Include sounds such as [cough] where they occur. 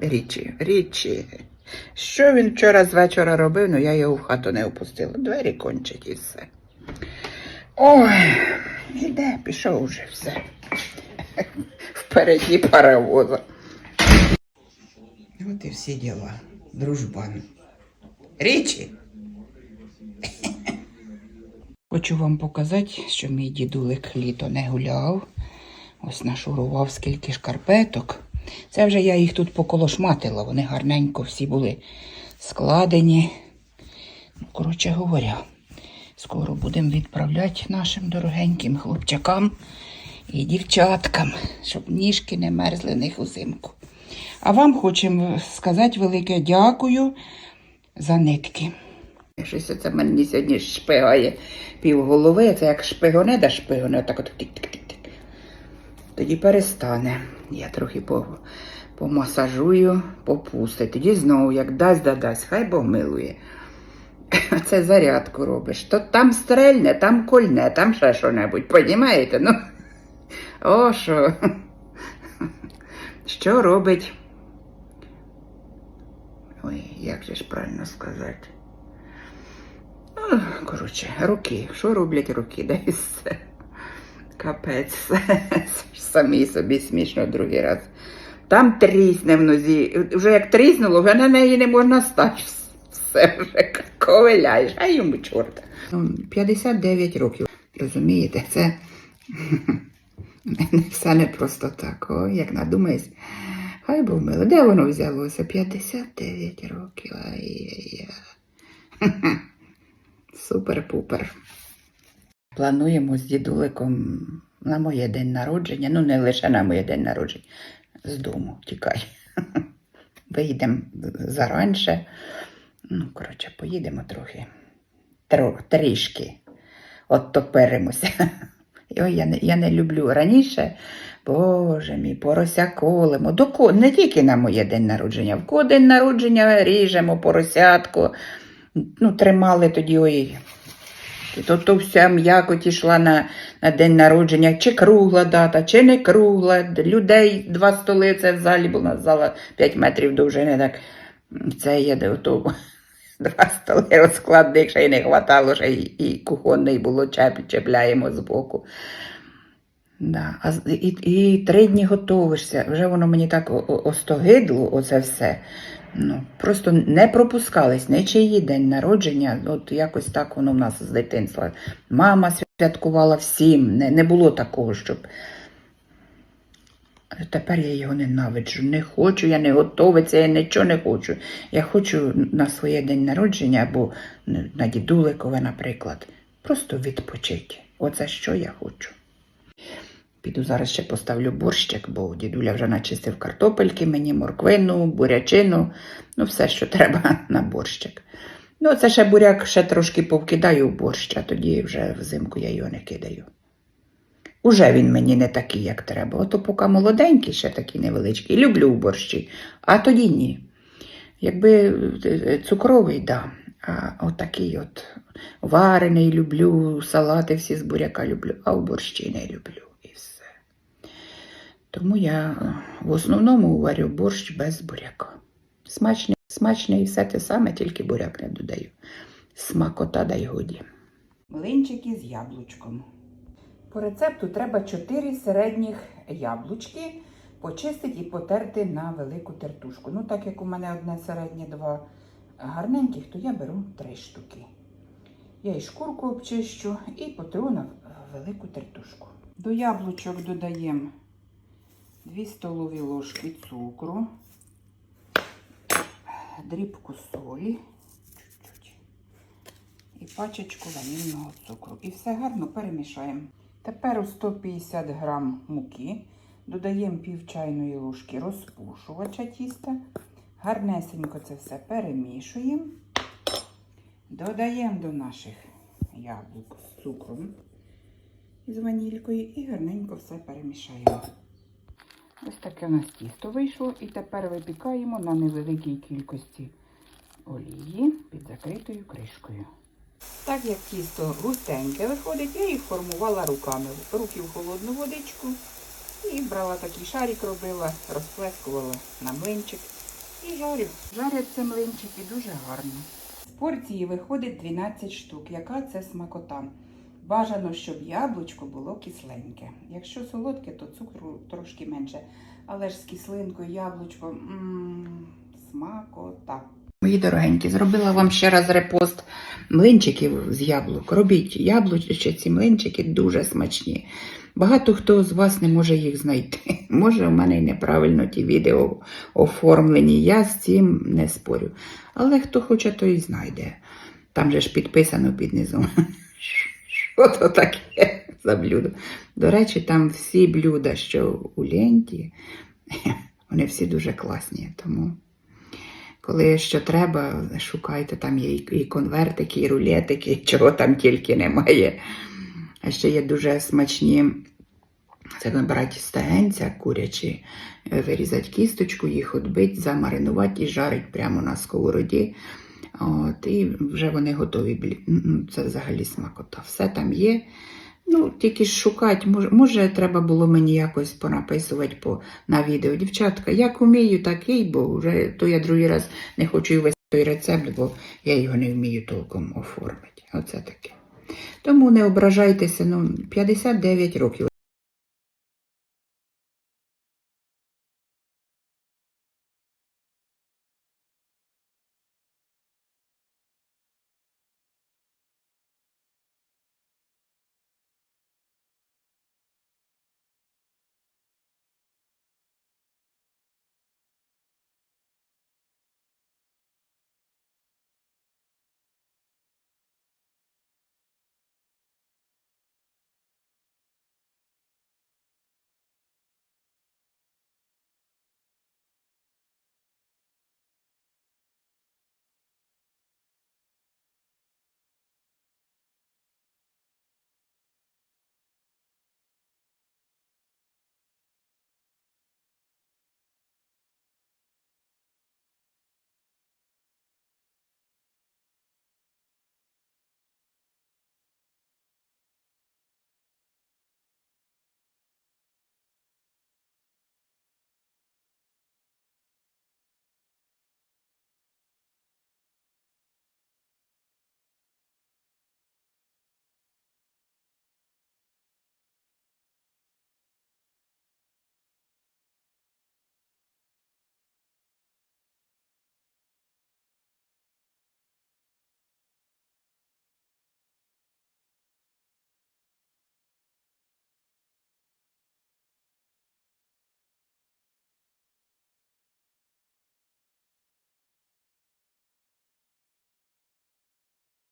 Річі, річі. Що він вчора з вечора робив, ну я його в хату не впустила. Двері кончать і все. Ой, іде, пішов уже все. [laughs] Впереді паровоза. От і всі діла. Дружбан. Річі. Хочу вам показати, що мій дідулик літо не гуляв. Ось нашурував скільки шкарпеток. Це вже я їх тут поколошматила, вони гарненько всі були складені. Ну, коротше говоря, скоро будемо відправляти нашим дорогеньким хлопчакам і дівчаткам, щоб ніжки не мерзли них узимку. А вам хочемо сказати велике дякую за нитки. Щось це мені сьогодні шпигає півголови, це як шпигоне да шпигоне, отак от тик-тик-тик-тик. Тоді перестане. Я трохи по, помасажую, попустить. Тоді знову, як дасть, да дасть, хай Бог милує. [laughs] Це зарядку робиш. То там стрельне, там кольне, там ще що-небудь, понімаєте? Ну, [laughs] о, що. [laughs] Що робить? Ой, як же ж правильно сказати? Ну, Коротше, руки. Що роблять руки? Да і все. Капець. [laughs] Самі собі смішно другий раз. Там трісне в нозі. Вже як тріснуло, вже на неї не можна стати. Все вже ковиляєш, а йому чорта. Ну, 59 років. Розумієте, це [laughs] все не просто так. О, як надумаєш. Хай Бог мило. Де воно взялося? 59 років. Ай-яй-яй. [laughs] Супер-пупер. Плануємо з дідуликом на моє день народження, ну не лише на моє день народження, з дому тікай. [laughs] Вийдемо заранше. Ну, коротше, поїдемо трохи. Тро, трішки. От топеримося. [laughs] Ой, я не, я не люблю раніше. Боже мій, порося колемо. До ко... Не тільки на моє день народження. В кого день народження ріжемо поросятку. Ну, тримали тоді ой. То, то вся м'якоть йшла на, на день народження, чи кругла дата, чи не кругла. Людей два столи, це в залі була зала 5 метрів довжини. Так це є де ото [laughs] два столи розкладних, ще й не хватало, ще й, і кухонний було, чеп, чепляємо збоку. Да. А, і, і три дні готовишся. Вже воно мені так остогидло, оце все. Ну, просто не пропускались нічиї день народження. От якось так воно в нас з дитинства. Мама святкувала всім. Не, не було такого, щоб. Тепер я його ненавиджу. Не хочу, я не готовиться, я нічого не хочу. Я хочу на своє день народження або на дідуликове, наприклад, просто відпочити. Оце що я хочу. Піду зараз ще поставлю борщик, бо дідуля вже начистив картопельки, мені морквину, бурячину, ну все, що [laughs] треба на борщик. Ну, це ще буряк ще трошки повкидаю в борщ, а тоді вже взимку я його не кидаю. Уже він мені не такий, як треба. Ото поки молоденький, ще такий невеличкий. Люблю в борщі, а тоді ні. Якби е, цукровий, да. А отакий от варений люблю, салати всі з буряка люблю, а в борщі не люблю. Тому я е, в основному варю борщ без буряка. Смачний, смачний все те саме, тільки буряк не додаю. Смакота дай годі. Млинчики з яблучком. По рецепту треба 4 середніх яблучки почистити і потерти на велику тертушку. Ну, так як у мене одне середнє, два гарненьких, то я беру 3 штуки. Я і шкурку обчищу і потру на велику тертушку. До яблучок додаємо 2 столові ложки цукру, дрібку солі чуть-чуть, і пачечку ванільного цукру. І все гарно перемішаємо. Тепер у 150 грам муки додаємо пів чайної ложки розпушувача тіста. Гарнесенько це все перемішуємо. Додаємо до наших яблук з цукром з ванількою і гарненько все перемішаємо. Ось таке у нас тісто вийшло. І тепер випікаємо на невеликій кількості олії під закритою кришкою. Так як тісто густеньке виходить, я їх формувала руками. Руки в холодну водичку і брала такий шарик, робила, розплескувала на млинчик І жарю. Жаряться млинчики дуже гарно. Порції виходить 12 штук. Яка це смакота? Бажано, щоб яблучко було кисленьке. Якщо солодке, то цукру трошки менше. Але ж з кислинкою яблучко смакота. Мої дорогенькі, зробила вам ще раз репост млинчиків з яблук. Робіть яблучці млинчики дуже смачні. Багато хто з вас не може їх знайти. [laughs] Може, у мене й неправильно ті відео оформлені. Я з цим не спорю. Але хто хоче, той і знайде. Там же ж підписано під низом. [laughs] Що то таке за блюдо? До речі, там всі блюда, що у ленті, [laughs] вони всі дуже класні. Тому, коли що треба, шукайте, там є і конвертики, і рулетики, [laughs] чого там тільки немає. А ще є дуже смачні. Це брати стегенця курячі, е, вирізати кісточку, їх отбити, замаринувати і жарить прямо на сковороді. От, і вже вони готові. Це взагалі смакота. Все там є. Ну, тільки шукати, може, може, треба було мені якось понаписувати по, на відео. Дівчатка, як вмію, так і, бо вже то я другий раз не хочу і весь той рецепт, бо я його не вмію толком оформити. Оце таке. Тому не ображайтеся, ну, 59 років